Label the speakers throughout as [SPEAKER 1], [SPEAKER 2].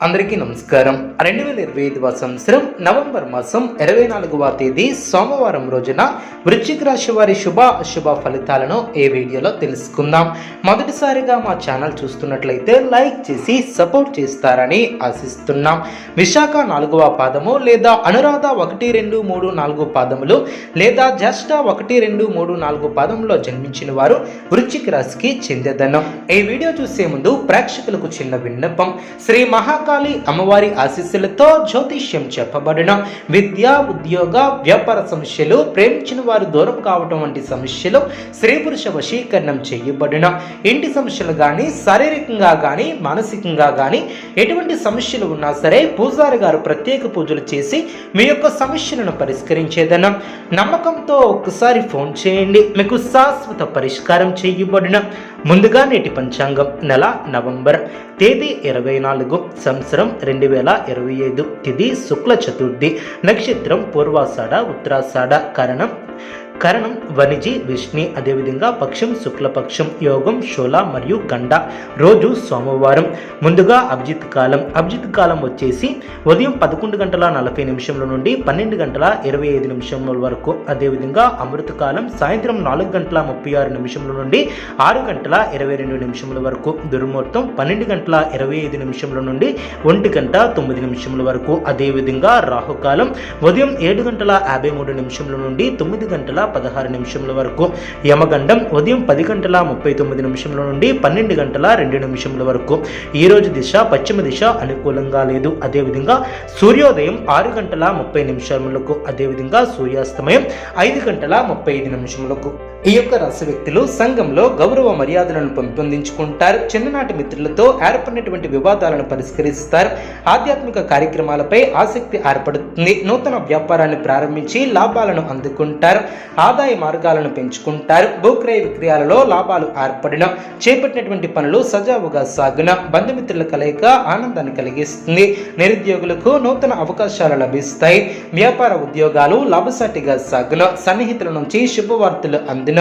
[SPEAKER 1] అందరికీ నమస్కారం. రెండు వేల ఇరవై ఐదవ సంవత్సరం నవంబర్ మాసం ఇరవై నాలుగవ తేదీ సోమవారం రోజున వృశ్చిక రాశి వారి శుభ అశుభ ఫలితాలను ఏ వీడియోలో తెలుసుకుందాం. మొదటిసారిగా మా ఛానల్ చూస్తున్నట్లయితే లైక్ చేసి సపోర్ట్ చేస్తారని ఆశిస్తున్నాం. విశాఖ నాలుగవ పాదము లేదా అనురాధ ఒకటి రెండు మూడు నాలుగు పాదములు లేదా జ్యేష్ఠ ఒకటి రెండు మూడు నాలుగు పాదములో జన్మించిన వారు వృశ్చిక రాశికి చెందేదనం ఈ వీడియో చూసే ముందు ప్రేక్షకులకు చిన్న విన్నపం. శ్రీ మహా మహాకాళి అమ్మవారి ఆశీస్సులతో జ్యోతిష్యం చెప్పబడిన విద్య ఉద్యోగ వ్యాపార సమస్యలు ప్రేమించిన వారు దూరం కావటం వంటి సమస్యలు స్త్రీ పురుష వశీకరణం చేయబడిన ఇంటి సమస్యలు కానీ శారీరకంగా కానీ మానసికంగా కానీ ఎటువంటి సమస్యలు ఉన్నా సరే పూజారి గారు ప్రత్యేక పూజలు చేసి మీ యొక్క సమస్యలను పరిష్కరించేదన. నమ్మకంతో ఒక్కసారి ఫోన్ చేయండి. మీకు శాశ్వత పరిష్కారం చేయబడిన ముందుగా నేటి పంచాంగం నెల నవంబర్ తేదీ ఇరవై నాలుగు సంవత్సరం రెండు వేల ఇరవై ఐదు తిది శుక్ల చతుర్థి నక్షత్రం పూర్వాషాఢ ఉత్తరాషాఢ కారణం. కరణం వనిజి విష్ణి అదేవిధంగా పక్షం శుక్లపక్షం యోగం షోల మరియు గండ. రోజు సోమవారం. ముందుగా అభిజిత్ కాలం. అభిజిత్ కాలం వచ్చేసి ఉదయం పదకొండు గంటల నలభై నిమిషంల నుండి పన్నెండు గంటల ఇరవై ఐదు నిమిషముల వరకు. అదేవిధంగా అమృత కాలం సాయంత్రం నాలుగు గంటల ముప్పై ఆరు నిమిషముల నుండి ఆరు గంటల ఇరవై రెండు నిమిషముల వరకు. దుర్ముహూర్తం పన్నెండు గంటల ఇరవై ఐదు నిమిషముల నుండి ఒంటి గంట తొమ్మిది నిమిషముల వరకు. అదేవిధంగా రాహుకాలం ఉదయం ఏడు గంటల యాభై మూడు నిమిషముల నుండి తొమ్మిది గంటల పదహారు నిమిషముల వరకు. యమగండం ఉదయం పది గంటల ముప్పై తొమ్మిది నిమిషముల నుండి పన్నెండు గంటల రెండు నిమిషముల వరకు. ఈ రోజు దిశ పశ్చిమ దిశ అనుకూలంగా లేదు. అదేవిధంగా సూర్యోదయం ఆరు గంటల ముప్పై నిమిషములకు అదేవిధంగా సూర్యాస్తమయం ఐదు గంటల ముప్పై ఐదు నిమిషములకు. ఈ యొక్క రస వ్యక్తులు సంఘంలో గౌరవ మర్యాదలను పెంపొందించుకుంటారు. చిన్ననాటి మిత్రులతో ఏర్పడినటువంటి వివాదాలను పరిష్కరిస్తారు. ఆధ్యాత్మిక కార్యక్రమాలపై ఆసక్తి ఏర్పడుతుంది. నూతన వ్యాపారాన్ని ప్రారంభించి లాభాలను అందుకుంటారు. ఆదాయ మార్గాలను పెంచుకుంటారు. భూక్రయ విక్రయాలలో లాభాలు ఏర్పడిన చేపట్టినటువంటి పనులు సజావుగా సాగున బంధుమిత్రుల కలయిక ఆనందాన్ని కలిగిస్తుంది. నిరుద్యోగులకు నూతన అవకాశాలు లభిస్తాయి. వ్యాపార ఉద్యోగాలు లాభసాటిగా సాగున సన్నిహితుల నుంచి శుభవార్తలు అందిన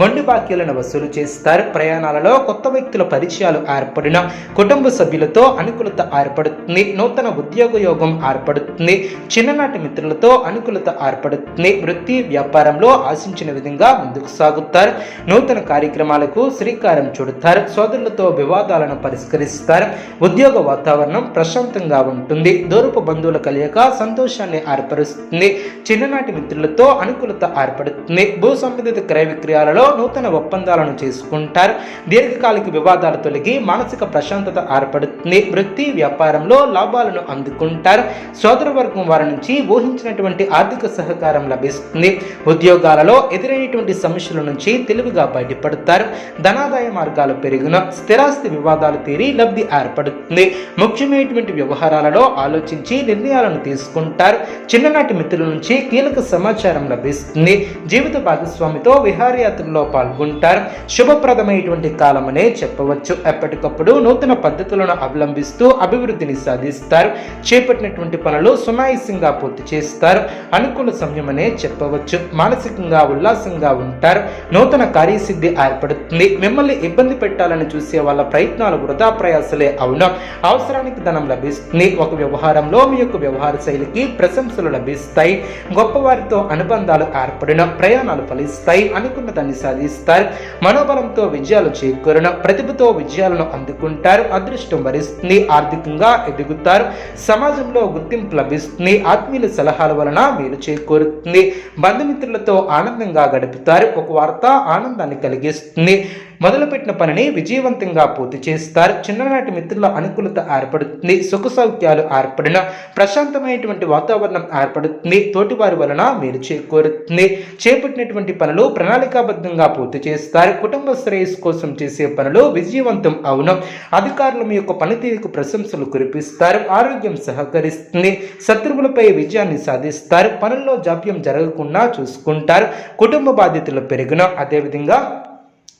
[SPEAKER 1] మొండి బాక్యాలను వసూలు చేస్తారు. ప్రయాణాలలో కొత్త వ్యక్తుల పరిచయాలు ఏర్పడిన కుటుంబ సభ్యులతో అనుకూలత ఏర్పడుతుంది. నూతన ఉద్యోగ యోగం ఏర్పడుతుంది. చిన్ననాటి మిత్రులతో అనుకూలత ఏర్పడుతుంది. వృత్తి వ్యాపారంలో ఆశించిన విధంగా ముందుకు సాగుతారు. నూతన కార్యక్రమాలకు శ్రీకారం చుడతారు. సోదరులతో వివాదాలను పరిష్కరిస్తారు. ఉద్యోగ వాతావరణం ప్రశాంతంగా ఉంటుంది. దూరపు బంధువుల కలియక సంతోషాన్ని ఏర్పరుస్తుంది. చిన్ననాటి మిత్రులతో అనుకూలత ఏర్పడుతుంది. భూ సంబంధిత క్రయ విక్రయాలలో నూతన ఒప్పందాలను చేసుకుంటారు. దీర్ఘకాలిక వివాదాలు తొలగి మానసిక ప్రశాంతత ఏర్పడుతుంది. వృత్తి వ్యాపారంలో లాభాలను అందుకుంటారు. సోదరవర్గం వారి నుంచి ఊహించినటువంటి ఆర్థిక సహకారం లభిస్తుంది. ఉద్యోగాలలో ఎదురైనటువంటి సమస్యల నుంచి తెలివిగా బయటపడతారు. ధనాదాయ మార్గాలు పెరిగిన స్థిరాస్తి వివాదాలు తీరి లబ్ధి ఏర్పడుతుంది. ముఖ్యమైనటువంటి వ్యవహారాలలో ఆలోచించి నిర్ణయాలను తీసుకుంటారు. చిన్ననాటి మిత్రుల నుంచి కీలక సమాచారం లభిస్తుంది. జీవిత భాగస్వామితో విహారయాత్రలో పాల్గొంటారు. శుభప్రదమైనటువంటి కాలమనే చెప్పవచ్చు. ఎప్పటికప్పుడు నూతన పద్ధతులను అవలంబిస్తూ అభివృద్ధిని సాధిస్తారు. చేపట్టినటువంటి పనులు సునాయసంగా పూర్తి చేస్తారు. అనుకూల సమయమనే చెప్పవచ్చు. మానసికంగా ఉల్లాసంగా ఉంటారు. నూతన కార్యసిద్ధి ఏర్పడుతుంది. మిమ్మల్ని ఇబ్బంది పెట్టాలని చూసే వాళ్ళ ప్రయత్నాలు వృధా ప్రయాసలే అవును. అవసరానికి ధనం లభిస్తుంది. ఒక వ్యవహారంలో మీ యొక్క వ్యవహార శైలికి ప్రశంసలు లభిస్తాయి. గొప్పవారితో అనుబంధాలు ఏర్పడిన. ప్రయాణాలు ఫలిస్తాయి. అనుకున్న దాన్ని సాధిస్తారు. మనోబలంతో విజయాలు చేకూరను ప్రతిభతో విజయాలను అందుకుంటారు. అదృష్టం వరిస్తుంది ఆర్థికంగా ఎదుగుతారు. సమాజంలో గుర్తింపు లభిస్తుంది. ఆత్మీయుల సలహాల వలన మేలు చేకూరుతుంది. బంధుమిత్రులతో ఆనందంగా గడుపుతారు. ఒక వార్త ఆనందాన్ని కలిగిస్తుంది. మొదలుపెట్టిన పనిని విజయవంతంగా పూర్తి చేస్తారు. చిన్ననాటి మిత్రుల అనుకూలత ఏర్పడుతుంది. సుఖ సౌఖ్యాలు ఏర్పడిన ప్రశాంతమైనటువంటి వాతావరణం ఏర్పడుతుంది. తోటివారి వలన మీరు చేకూరుతుంది. చేపట్టినటువంటి పనులు ప్రణాళికాబద్ధంగా పూర్తి చేస్తారు. కుటుంబ శ్రేయస్సు కోసం చేసే పనులు విజయవంతం అవును. అధికారులు మీ యొక్క పనితీరుకు ప్రశంసలు కురిపిస్తారు. ఆరోగ్యం సహకరిస్తుంది. శత్రువులపై విజయాన్ని సాధిస్తారు. పనుల్లో జాప్యం జరగకుండా చూసుకుంటారు. కుటుంబ బాధ్యతలు పెరిగిన అదేవిధంగా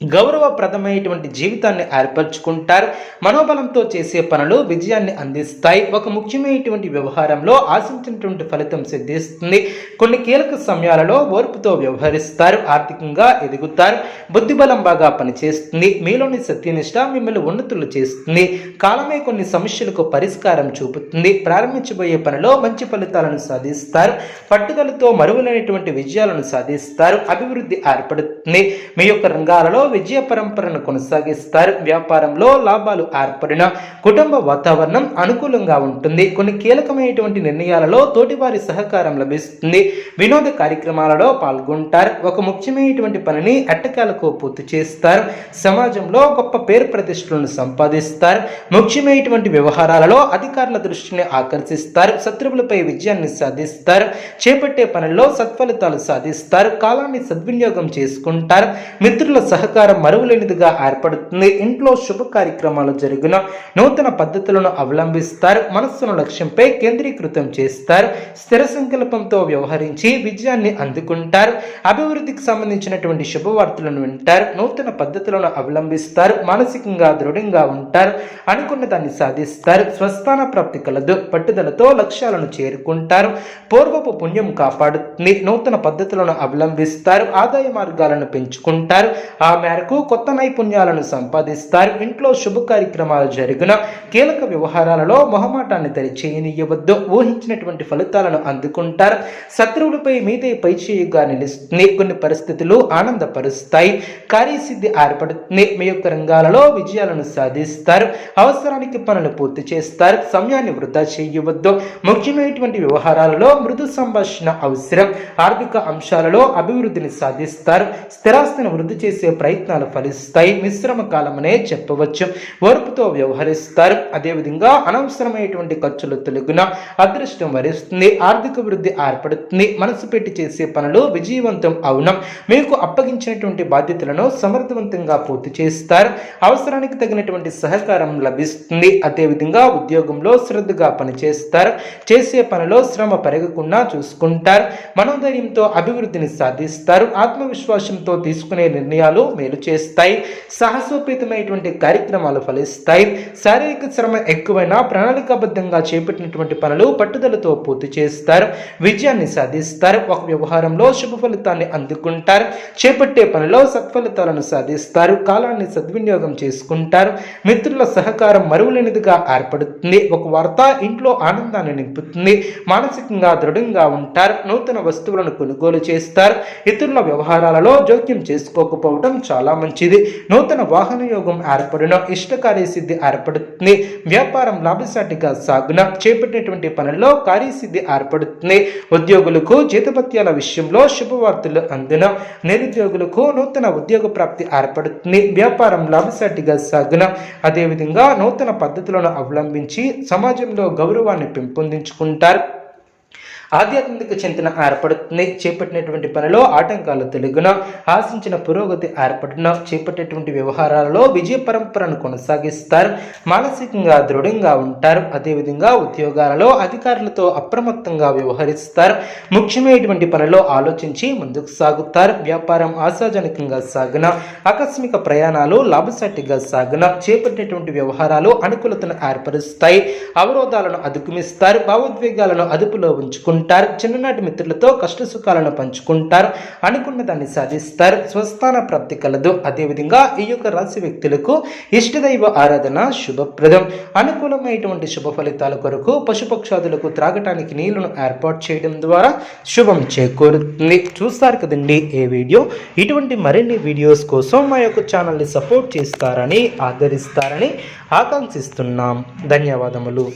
[SPEAKER 1] గౌరవప్రదమైనటువంటి జీవితాన్ని ఏర్పరచుకుంటారు. మనోబలంతో చేసే పనులు విజయాన్ని అందిస్తాయి. ఒక ముఖ్యమైనటువంటి వ్యవహారంలో ఆశించినటువంటి ఫలితం సిద్ధిస్తుంది. కొన్ని కీలక సమయాలలో ఓర్పుతో వ్యవహరిస్తారు. ఆర్థికంగా ఎదుగుతారు. బుద్ధిబలం బాగా పనిచేస్తుంది. మీలోని సత్యనిష్ట మిమ్మల్ని ఉన్నతులు చేస్తుంది. కాలమే కొన్ని సమస్యలకు పరిష్కారం చూపుతుంది. ప్రారంభించబోయే పనిలో మంచి ఫలితాలను సాధిస్తారు. పట్టుదలతో మరువలేనటువంటి విజయాలను సాధిస్తారు. అభివృద్ధి ఏర్పడుతుంది. మీ యొక్క రంగాలలో విజయ పరంపరను కొనసాగిస్తారు. వ్యాపారంలో లాభాలు ఏర్పడిన కుటుంబ వాతావరణం అనుకూలంగా ఉంటుంది. కొన్ని కీలకమైనటువంటి నిర్ణయాలలో తోటివారి సహకారం లభిస్తుంది. వినోద కార్యక్రమాలలో పాల్గొంటారు. ఒక ముఖ్యమైనటువంటి పనిని ఎట్టకాలకు పూర్తి చేస్తారు. సమాజంలో గొప్ప పేరు ప్రతిష్టలను సంపాదిస్తారు. ముఖ్యమైనటువంటి వ్యవహారాలలో అధికారుల దృష్టిని ఆకర్షిస్తారు. శత్రువులపై విజయాన్ని సాధిస్తారు. చేపట్టే పనుల్లో సత్ఫలితాలు సాధిస్తారు. కాలాన్ని సద్వినియోగం చేసుకుంటారు. మిత్రుల సహకారం మరువలేనిదిగా ఏర్పడుతుంది. ఇంట్లో శుభ కార్యక్రమాలు జరిగిన నూతన పద్ధతులను అవలంబిస్తారు. మనస్సును లక్ష్యంపై కేంద్రీకృతం చేస్తారు. స్థిర సంకల్పంతో వ్యవహరించి విజయాన్ని అందుకుంటారు. అభివృద్ధికి సంబంధించినటువంటి శుభవార్తలను వింటారు. నూతన పద్ధతులను అవలంబిస్తారు. మానసికంగా దృఢంగా ఉంటారు. అనుకున్న దాన్ని సాధిస్తారు. స్వస్థాన ప్రాప్తి కలదు. పట్టుదలతో లక్ష్యాలను చేరుకుంటారు. పూర్వపు పుణ్యం కాపాడుతుంది. నూతన పద్ధతులను అవలంబిస్తారు. ఆదాయ మార్గాలను పెంచుకుంటారు. ఆ మేరకు కొత్త నైపుణ్యాలను సంపాదిస్తారు. ఇంట్లో శుభ కార్యక్రమాలు జరిగిన కీలక వ్యవహారాలలో మొహమాటాన్ని తెరిచేయనియవద్దు ఊహించినటువంటి ఫలితాలను అందుకుంటారు. శత్రువులపై మీదే పైచేయుగా నిలుస్తుంది. కొన్ని పరిస్థితులు ఆనందపరుస్తాయి. కార్యసిద్ధి ఏర్పడుతుంది. మీ యొక్క రంగాలలో విజయాలను సాధిస్తారు. అవసరానికి పనులు పూర్తి చేస్తారు. సమయాన్ని వృధా చేయవద్దు. ముఖ్యమైనటువంటి వ్యవహారాలలో మృదు సంభాషణ అవసరం. ఆర్థిక అంశాలలో అభివృద్ధిని సాధిస్తారు. స్థిరాస్తిని వృద్ధి చేసే ప్రయత్నాలు ఫలిస్తాయి. మిశ్రమ కాలమనే చెప్పవచ్చు. ఓర్పుతో వ్యవహరిస్తారు. అదేవిధంగా అనవసరమైనటువంటి ఖర్చులు తొలగిన అదృష్టం వరిస్తుంది. ఆర్థిక వృద్ధి ఏర్పడుతుంది. మనసు పెట్టి చేసే పనులు విజయవంతం అవునం. మీకు అప్పగించినటువంటి బాధ్యతలను సమర్థవంతంగా పూర్తి చేస్తారు. అవసరానికి తగినటువంటి సహకారం లభిస్తుంది. అదేవిధంగా ఉద్యోగంలో శ్రద్ధగా పనిచేస్తారు. చేసే పనిలో శ్రమ పెరగకుండా చూసుకుంటారు. మనోధైర్యంతో అభివృద్ధిని సాధిస్తారు. ఆత్మవిశ్వాసంతో తీసుకునే నిర్ణయాలు మేలు చేస్తాయి. సాహసోపేతమైనటువంటి కార్యక్రమాలు ఫలిస్తాయి. శారీరక శ్రమ ఎక్కువైనా ప్రణాళికాబద్ధంగా చేపట్టినటువంటి పనులు పట్టుదలతో పూర్తి చేస్తారు. విజయాన్ని సాధిస్తారు. ఒక వ్యవహారంలో శుభ ఫలితాన్ని అందుకుంటారు. చేపట్టే పనిలో సత్ఫలితాలను సాధిస్తారు. కాలాన్ని సద్వినియోగం చేసుకుంటారు. మిత్రుల సహకారం మరువులేనిదిగా ఏర్పడుతుంది. ఒక వార్త ఇంట్లో ఆనందాన్ని నింపుతుంది. మానసికంగా దృఢంగా ఉంటారు. నూతన వస్తువులను కొనుగోలు చేస్తారు. ఇతరుల వ్యవహారాలలో జోక్యం చేసుకోకపోవడం చాలా మంచిది. నూతన వాహన యోగం ఏర్పడిన ఇష్టకార్య ఏర్పడుతుంది. వ్యాపారం లాభసాటిగా సాగున చేపట్టినటువంటి పనుల్లో కార్యసిద్ధి ఏర్పడుతుంది. ఉద్యోగులకు జీతభత్యాల విషయంలో శుభవార్తలు అందున నిరుద్యోగులకు నూతన ఉద్యోగ ప్రాప్తి ఏర్పడుతుంది. వ్యాపారం లాభసాటిగా సాగున అదేవిధంగా నూతన పద్ధతులను అవలంబించి సమాజంలో గౌరవాన్ని పెంపొందించుకుంటారు. ఆధ్యాత్మిక చింతన ఏర్పడుతుంది. చేపట్టినటువంటి పనిలో ఆటంకాలు తెలుగున ఆశించిన పురోగతి ఏర్పడిన చేపట్టేటువంటి వ్యవహారాలలో విజయ పరంపరను కొనసాగిస్తారు. మానసికంగా దృఢంగా ఉంటారు. అదేవిధంగా ఉద్యోగాలలో అధికారులతో అప్రమత్తంగా వ్యవహరిస్తారు. ముఖ్యమైనటువంటి పనిలో ఆలోచించి ముందుకు సాగుతారు. వ్యాపారం ఆశాజనకంగా సాగున ఆకస్మిక ప్రయాణాలు లాభసాటిగా సాగున చేపట్టినటువంటి వ్యవహారాలు అనుకూలతను ఏర్పరుస్తాయి. అవరోధాలను అధిగమిస్తారు. భావోద్వేగాలను అదుపులో ఉంచుకుంటారు. ఉంటారు చిన్ననాటి మిత్రులతో కష్ట సుఖాలను పంచుకుంటారు. అనుకున్న దాన్ని సాధిస్తారు. స్వస్థాన ప్రాప్తి కలదు. అదేవిధంగా ఈ యొక్క రాశి వ్యక్తులకు ఇష్టదైవ ఆరాధన శుభప్రదం. అనుకూలమైనటువంటి శుభ ఫలితాల కొరకు పశుపక్షాదులకు త్రాగటానికి నీళ్ళను ఏర్పాటు చేయడం ద్వారా శుభం చేకూరుతుంది. చూస్తారు కదండి ఏ వీడియో? ఇటువంటి మరిన్ని వీడియోస్ కోసం మా యొక్క ఛానల్ని సపోర్ట్ చేస్తారని ఆదరిస్తారని ఆకాంక్షిస్తున్నాం. ధన్యవాదములు.